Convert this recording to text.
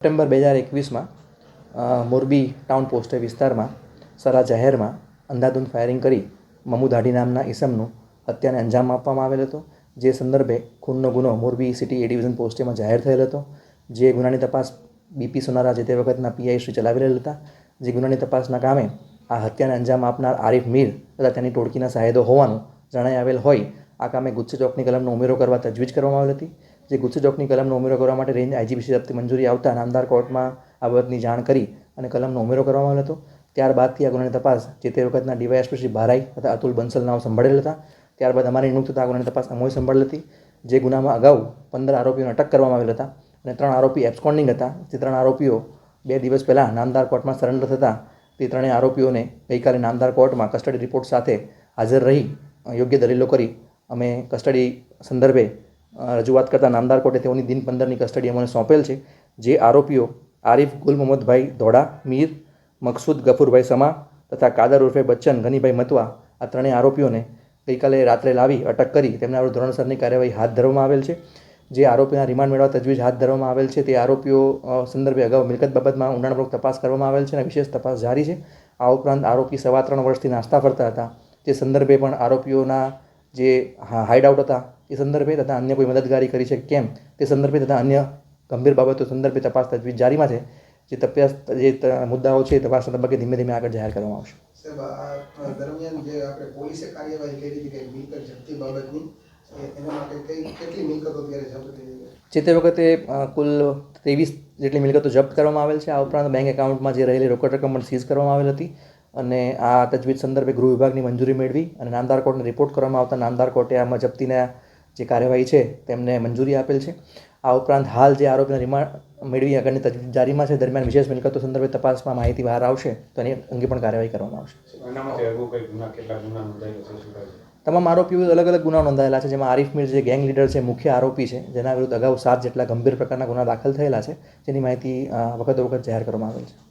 September બે હજાર એકવીસમાં મોરબી ટાઉન પોસ્ટ વિસ્તારમાં, સરા જાહેરમાં અંધાધૂંધ ફાયરિંગ કરી મમુ દાઢી નામના ઈસમનું હત્યાને અંજામ આપવામાં આવેલ હતો. જે સંદર્ભે ખૂનનો ગુનો મોરબી સિટી એ ડિવિઝન પોસ્ટેમાં જાહેર થયેલ હતો. જે ગુનાની તપાસ બીપી સોનારા જે તે વખતના પીઆઈ શ્રી ચલાવી રહેલ હતા. જે ગુનાની તપાસના કામે આ હત્યાને અંજામ આપનાર આરિફ મીર તથા તેની ટોળકીના સાહેદો હોવાનું જણાઈ આવેલ હોય. આ કામે ગુસ્સે ચોકની કલમનો ઉમેરો કરવા તજવીજ કરવામાં આવેલ હતી. જે ગુસ્સે ચોકની કલમનો ઉમેરો કરવા માટે રેન્જ આઈજીપીસી તરફથી મંજૂરી આવતા નામદાર કોર્ટમાં આ બાબતની જાણ કરી અને કલમનો ઉમેરો કરવામાં આવ્યો હતો. ત્યારબાદથી આ ગુનાની તપાસ જે તે વખતના ડીવાયએસપી શ્રી ભારાઈ તથા અતુલ બંસલ નામ સંભાળેલ હતા. ત્યારબાદ અમારી નિમણૂક થતાં આ ગુનાની તપાસ અમોએ સંભાળી હતી. જે ગુનામાં અગાઉ પંદર આરોપીઓને અટક કરવામાં આવેલ હતા અને ત્રણ આરોપી એબ્સકોન્ડિંગ હતા. જે ત્રણ આરોપીઓ બે દિવસ પહેલાં નામદાર કોર્ટમાં સરેન્ડર થતાં તે ત્રણેય આરોપીઓને ગઈકાલે નામદાર કોર્ટમાં કસ્ટડી રિપોર્ટ સાથે હાજર રહી યોગ્ય દલીલો કરી અમે કસ્ટડી સંદર્ભે રજૂઆત કરતા નામદાર કોર્ટે તેઓની દિન પંદરની કસ્ટડી અમને સોંપેલ છે, જે આરોપીઓ આરિફ ગુલ મોહમ્મદભાઈ ધોડા મીર મકસૂદ ગફુરભાઈ સમા તથા કાદર ઉર્ફે બચ્ચન ગનીભાઈ મતવા આ ત્રણેય આરોપીઓને ગઈકાલે રાત્રે લાવી અટક કરી તેમના વિરુદ્ધ ધોરણસરની કાર્યવાહી હાથ ધરવામાં આવેલ છે. જે આરોપીના રિમાન્ડ મેળવવા તજવીજ હાથ ધરવામાં આવેલ છે, તે આરોપીઓ સંદર્ભે અગાઉ મિલકત બાબતમાં ઊંડાણપૂર્વક તપાસ કરવામાં આવેલ છે અને વિશેષ તપાસ જારી છે. આ ઉપરાંત આરોપી સવા ત્રણ વર્ષથી નાસ્તા ફરતા હતા. તે સંદર્ભે પણ આરોપીઓના જે હાઇડ આઉટ હતા એ સંદર્ભે તથા અન્ય કોઈ મદદગારી કરી છે? કેમ? તે સંદર્ભે તથા અન્ય ગંભીર બાબતો સંદર્ભે તપાસ તજવીજ જારીમાં છે. જે તપાસ જે મુદ્દાઓ છે એ તપાસના તબક્કે ધીમે ધીમે આગળ જાહેર કરવામાં આવશે. દરમિયાન જે આપણે પોલીસે કાર્યવાહી કરી હતી કે મિલકત જપ્તી બાબતની એના માટે કઈ કેટલી મિલકતો ત્યારે જપ્ત થઈ જે તે વખતે કુલ ત્રેવીસ જેટલી મિલકતો જપ્ત કરવામાં આવેલ છે. આ ઉપરાંત બેંક એકાઉન્ટમાં જે રહેલી રોકડ રકમ પણ સીઝ કરવામાં આવેલ હતી. અને આ તજવીજ સંદર્ભે ગૃહ વિભાગની મંજૂરી મેળવી અને નામદાર કોર્ટને રિપોર્ટ કરવામાં આવતા નામદાર કોર્ટે આમાં જપ્તીના જે કાર્યવાહી છે તેમને મંજૂરી આપેલ છે. આ ઉપરાંત હાલ જે આરોપીને રિમાન્ડ મેળવી આગળની તજવીજ જારીમાં છે દરમિયાન વિશેષ મિલકતો સંદર્ભે તપાસમાં માહિતી બહાર આવશે તો એની અંગે પણ કાર્યવાહી કરવામાં આવશે. ગુના ગુના તમામ આરોપીઓ અલગ અલગ ગુનાઓ નોંધાયેલા છે જેમાં આરિફ મીર જે ગેંગ લીડર છે મુખ્ય આરોપી છે જેના વિરુદ્ધ અગાઉ સાત જેટલા ગંભીર પ્રકારના ગુના દાખલ થયેલા છે જેની માહિતી વખત વખતો વખત જાહેર કરવામાં આવેલ છે.